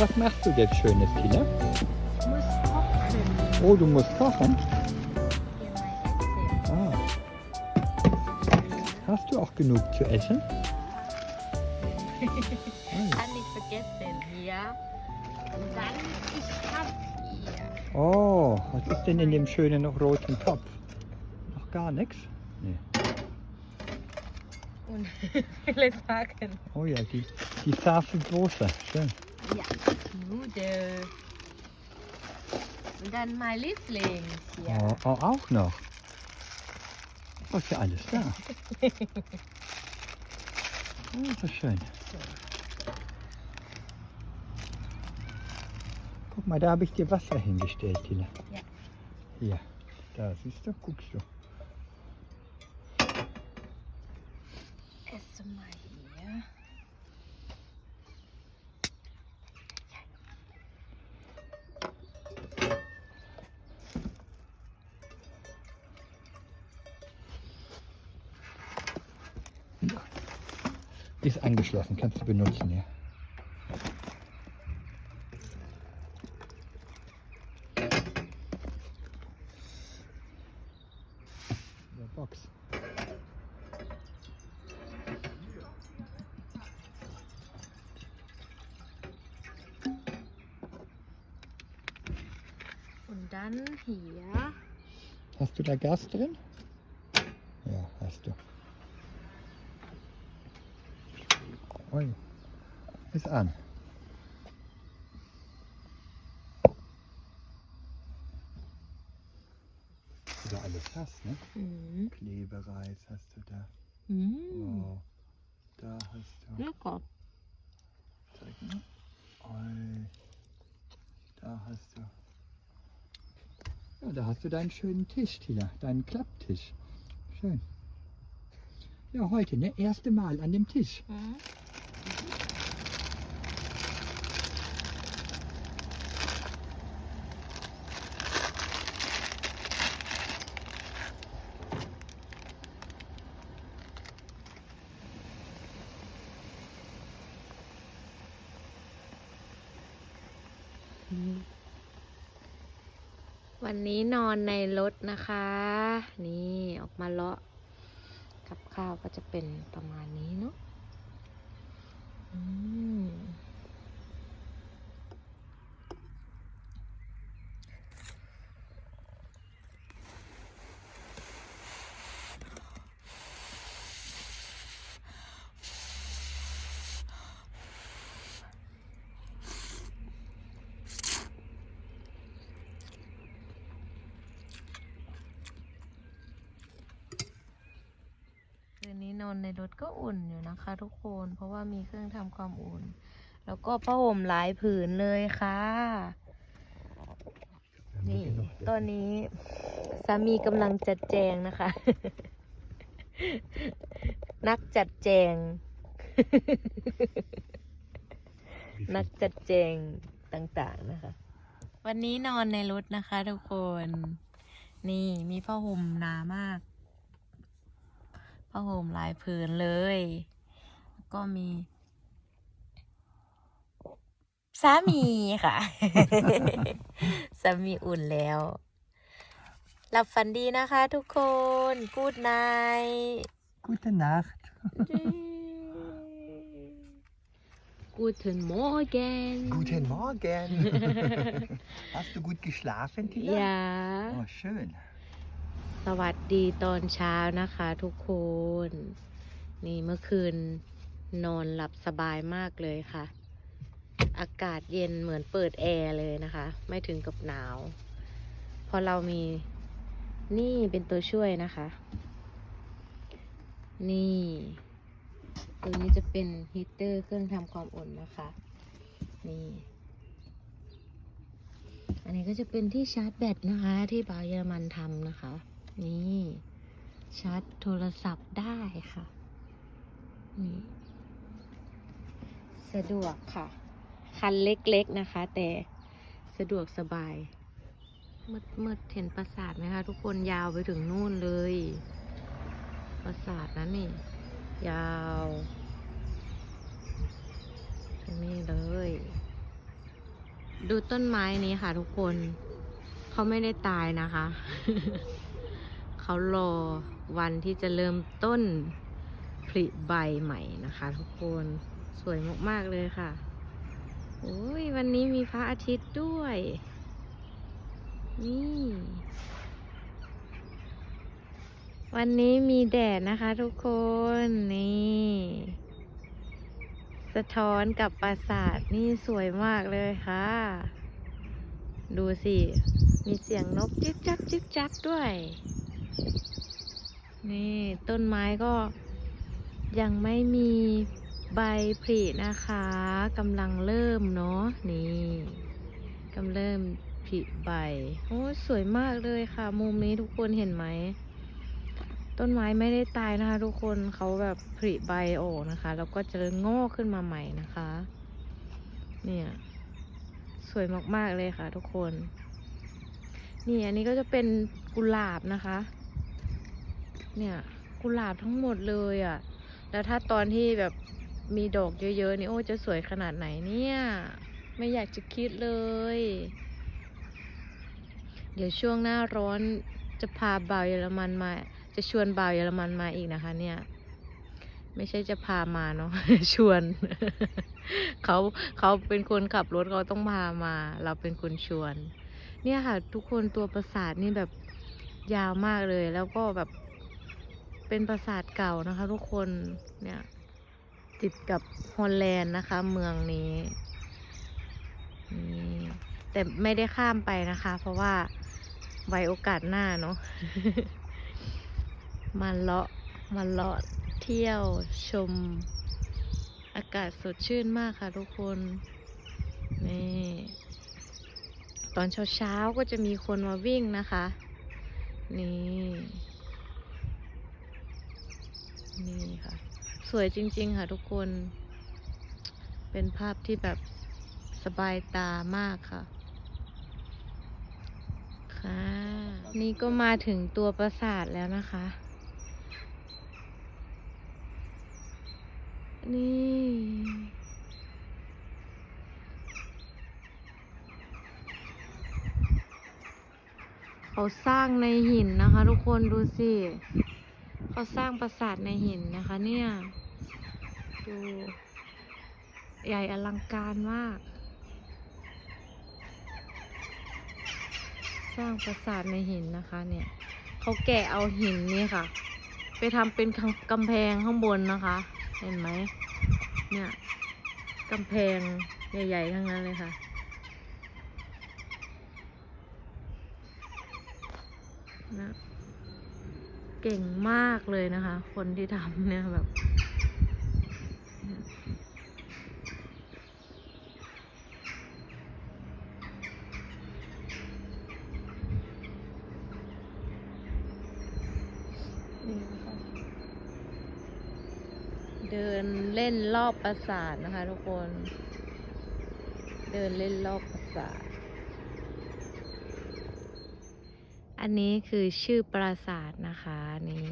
Was machst du jetzt Schönes, Tina? Ich muss kochen. Oh, du musst kochen. Hier mein Essen. Ah. Hast du auch genug zu essen? Kann nicht vergessen. Hier. Und dann ich hab hier. Oh, was ist denn in dem schönen roten Topf? Noch gar nichts? Nee. Und viele Sachen. Oh ja, die, die Soße. Schön. Ja, Nudeln. Und dann mein Liebling hier. Oh, oh, auch noch. Oh, ist ja alles da. Oh, so schön. Guck mal, da habe ich dir Wasser hingestellt, Tina. Ja. Hier, da siehst du, guckst du. Esse mal hier. Ist angeschlossen, kannst du benutzen, ja. Der Box. Und dann hier. Hast du da Gas drin? Ja, hast du. Ui, ist an. Was du da alles hast, ne? Mhm. Klebereis hast du da. Mhm. Wow. Da hast du. Lecker. Zeig mal. Ui. Da hast du. Ja, da hast du deinen schönen Tisch, Tina. Deinen Klapptisch. Schön. Ja, heute, ne? Erste Mal an dem Tisch. Mhm. วันนี้นอนในรถนะคะ นี่ออกมาเลาะกับข้าวก็จะเป็นประมาณนี้เนาะอืม อนในรถก็อุ่นอยู่นะคะ ทุกคน เพราะว่ามีเครื่องทำความอุ่น แล้วก็ผ้าห่มหลายผืนเลยค่ะ นี่ตอนนี้สามีกำลังจัดแจงนะคะ นักจัดแจง นักจัดแจงต่างๆนะคะ วันนี้นอนในรถนะคะ ทุกคน นี่มีผ้าห่มหนามาก ผ้าห่มหลายผืนเลยแล้วก็มี สามีค่ะ สามีอุ่นแล้ว หลับฝันดีนะคะทุกคน กูดไน Gute Nacht. Guten Morgen Guten Morgen. Hast du gut geschlafen, Tina? อย่า Oh, schön. สวัสดีตอนเช้านะคะทุกคน นี่เมื่อคืนนอนหลับสบายมากเลยค่ะ อากาศเย็นเหมือนเปิดแอร์เลยนะคะ ไม่ถึงกับหนาวพราะเรามีนี่เป็นตัวช่วยนะคะ นี่ตัวนี้จะเป็นฮีตเตอร์เครื่องทำความอุ่นนะคะ นี่ อันนี้ก็จะเป็นที่ชาร์จแบตนะคะ ที่บาวเยอรมันทำนะคะ นี่ชาร์จโทรศัพท์ได้ค่ะ นี่ สะดวกค่ะ คันเล็กๆนะคะ แต่สะดวกสบายมืดมืดๆเห็นปราสาทไหมคะทุกคนยาวไปถึงนู่นเลย ปราสาทนั้นนี่ ยาวถึงนี่เลย ดูต้นไม้นี้ค่ะทุกคน เขาไม่ได้ตายนะคะ เขารอวันที่จะเริ่มต้นผลิใบใหม่นะคะทุกคนสวยมากๆเลยค่ะ โอ้ยวันนี้มีพระอาทิตย์ด้วย นี่ วันนี้มีแดดนะคะทุกคน นี่ สะท้อนกับปราสาทนี่สวยมากเลยค่ะ ดูสิ มีเสียงนกจิ๊กจักจิ๊กจักด้วย นี่ต้นไม้ก็ยังไม่มีใบผลินะคะกำลังเริ่มเนาะนี่กำลังเริ่มผลิใบโอ้สวยมากเลยค่ะ มุมนี้ทุกคนเห็นไหมต้นไม้ไม่ได้ตายนะคะ ทุกคนเขาแบบผลิใบออกนะคะแล้วก็จะงอกขึ้นมาใหม่นะคะ เนี่ย สวยมากๆเลยค่ะ ทุกคน นี่อันนี้ก็จะเป็นกุหลาบนะคะ เนี่ยกุหลาบทั้งหมดเลยอะ่ะ แล้วถ้าตอนที่แบบมีดอกเยอะๆนี่โอ้จะสวยขนาดไหนเนี่ย ไม่อยากจะคิดเลย เดี๋ยวช่วงหน้าร้อนจะพาบ่าวเยอรมันมา จะชวนบ่าวเยอรมันมาอีกนะคะเนี่ย ไม่ใช่จะพามาเนาะชวน เขาเขาเป็นคนขับรถเขาต้องพามา เราเป็นคนชวน เนี่ยค่ะ ทุกคนตัวปราสาทนี่แบบยาวมากเลย แล้วก็แบบ เป็นปราสาทเก่านะคะ ทุกคนเนี่ยติดกับฮอลแลนด์นะคะ เมืองนี้นี่แต่ไม่ได้ข้ามไปนะคะ เพราะว่าไว้โอกาสหน้าเนาะมาเลาะมาเลาะเที่ยวชม อากาศสดชื่นมากค่ะทุกคน นี่ตอนเช้าๆก็จะมีคนมาวิ่งนะคะ นี่ นี่ ค่ะ สวยจริง ๆ ค่ะทุกคน เป็นภาพที่แบบสบายตามากค่ะ ค่ะ นี่ก็มาถึงตัวปราสาทแล้วนะคะ นี่เขาสร้างในหินนะคะ ทุกคนดูสิ เขาสร้างปราสาทในหินนะคะ เนี่ย ดูใหญ่อลังการมาก สร้างปราสาทในหินนะคะ เนี่ยเขาแกะเอาหินนี่ค่ะ ไปทำเป็นกำแพงข้างบนนะคะ เห็นไหมเนี่ยกำแพงใหญ่ๆทั้งนั้นเลยค่ะนะ เก่งมากเลยนะคะ คนที่ทำเนี่ยแบบ เดินเล่นรอบปราสาทนะคะทุกคน เดินเล่นรอบปราสาท อันนี้คือชื่อปราสาทนะคะนี่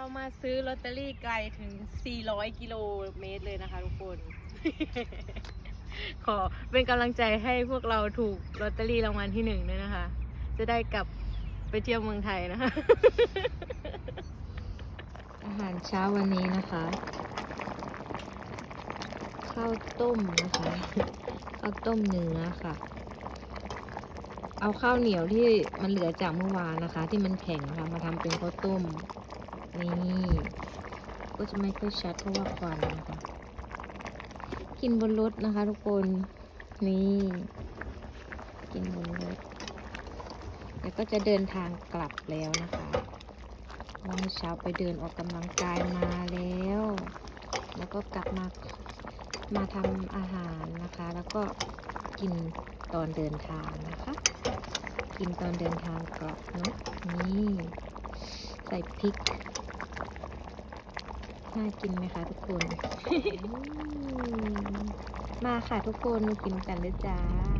เรามาซื้อลอตเตอรี่ไกลถึง 400 กิโลเมตรเลยนะคะทุกคน ขอเป็นกำลังใจให้พวกเราถูกลอตเตอรี่รางวัลที่หนึ่งด้วยนะคะ จะได้กลับไปเที่ยวเมืองไทยนะคะ อาหารเช้าวันนี้นะคะ ข้าวต้มนะคะ ข้าวต้มเนื้อค่ะ เอาข้าวเหนียวที่มันเหลือจากเมื่อวานนะคะ ที่มันแข็งค่ะมาทำเป็นข้าวต้ม นี่ก็จะไม่ค่อยชัดเพราะว่าควันนะคะกินบนรถนะคะ ทุกคน นี่ กินบนรถ แล้วก็จะเดินทางกลับแล้วนะคะวันเช้าไปเดินออกกำลังกายมาแล้ว แล้วก็กลับมา มาทำอาหารนะคะ แล้วก็กินตอนเดินทางนะคะ กินตอนเดินทางกลับเนาะนี่ ใส่พริก น่ากินไหมคะทุกคน มาค่ะทุกคนมากินกันเลยจ้า